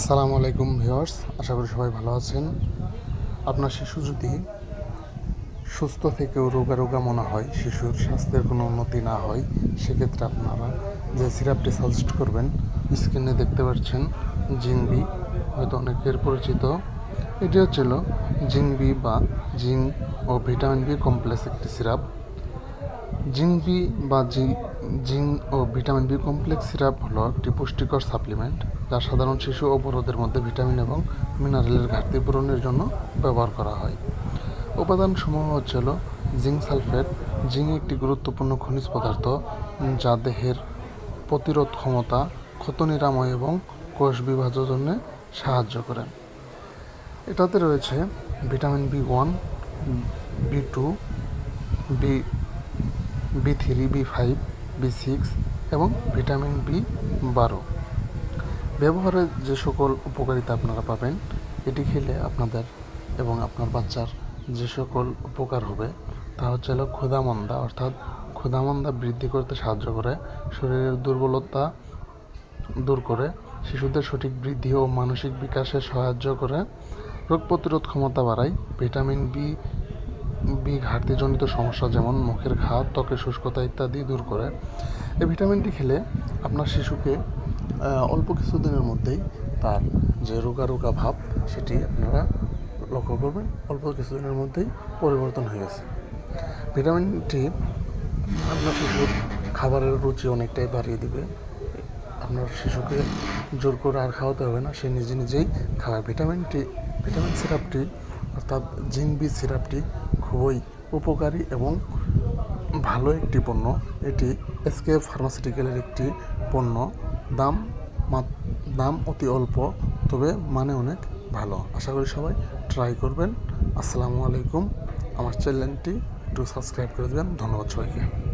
আসসালামু আলাইকুম ভিউয়ার্স, আশা করি সবাই ভালো আছেন। আপনার শিশু যদি সুস্থ থেকেও রোগা রোগা মনে হয়, শিশুর স্বাস্থ্যের কোনো উন্নতি না হয়, সেক্ষেত্রে আপনারা যে সিরাপটি সাজেস্ট করবেন স্ক্রিনে দেখতে পাচ্ছেন জিনবি হয়তো অনেকের পরিচিত। এটি হচ্ছিল জিনবি বা জিন ও ভিটামিন বি কমপ্লেক্স একটি সিরাপ। জিন বি বা জি জিন ও ভিটামিন বি কমপ্লেক্স সিরাপ হলো একটি পুষ্টিকর সাপ্লিমেন্ট যা সাধারণ শিশু ও বড়দের মধ্যে ভিটামিন এবং মিনারেলের ঘাটতি পূরণের জন্য ব্যবহার করা হয়। উপাদানসমূহ হচ্ছে হলো জিঙ্ক সালফেট। জিঙ্ক একটি গুরুত্বপূর্ণ খনিজ পদার্থ যা দেহের প্রতিরোধ ক্ষমতা, ক্ষত নিরাময় এবং কোষ বিভাজনে সাহায্য করে। এটাতে রয়েছে vitamin B one, B two, B B three B five B six এবং ভিটামিন বি বারো ব্যবহারে যে সকল উপকারিতা আপনারা পাবেন, এটি খেলে আপনাদের এবং আপনার বাচ্চার যে সকল উপকার হবে, তা হচ্ছে হলো ক্ষুধামন্দা, অর্থাৎ ক্ষুধামন্দা বৃদ্ধি করতে সাহায্য করে, শরীরের দুর্বলতা দূর করে, শিশুদের সঠিক বৃদ্ধি ও মানসিক বিকাশে সাহায্য করে, রোগ প্রতিরোধ ক্ষমতা বাড়ায় ভিটামিন বি বি ঘাটতিজনিত সমস্যা যেমন মুখের ঘা ত্বকের শুষ্কতা ইত্যাদি দূর করে। এই ভিটামিনটি খেলে আপনার শিশুকে অল্প কিছুদিনের মধ্যেই তার যে রোগা রোগা ভাব সেটি আপনারা লক্ষ্য করবেন, অল্প কিছুদিনের মধ্যেই পরিবর্তন হয়ে গেছে। ভিটামিনটি আপনার শিশুর খাবারের রুচি অনেকটাই বাড়িয়ে দিবে। আপনার শিশুকে জোর করে আর খাওয়াতে হবে না, সে নিজে নিজেই খাওয়ায় ভিটামিনটি, ভিটামিন সিরাপটি, অর্থাৎ জিন বি সিরাপটি খুবই উপকারী এবং ভালো একটি পণ্য। এটি এসকে ফার্মাসিউটিক্যালের একটি পণ্য। দাম দাম অতি অল্প, তবে মানে অনেক ভালো। আশা করি সবাই ট্রাই করবেন। আসসালামু আলাইকুম। আমার চ্যানেলটি একটু সাবস্ক্রাইব করে দেবেন। ধন্যবাদ সবাইকে।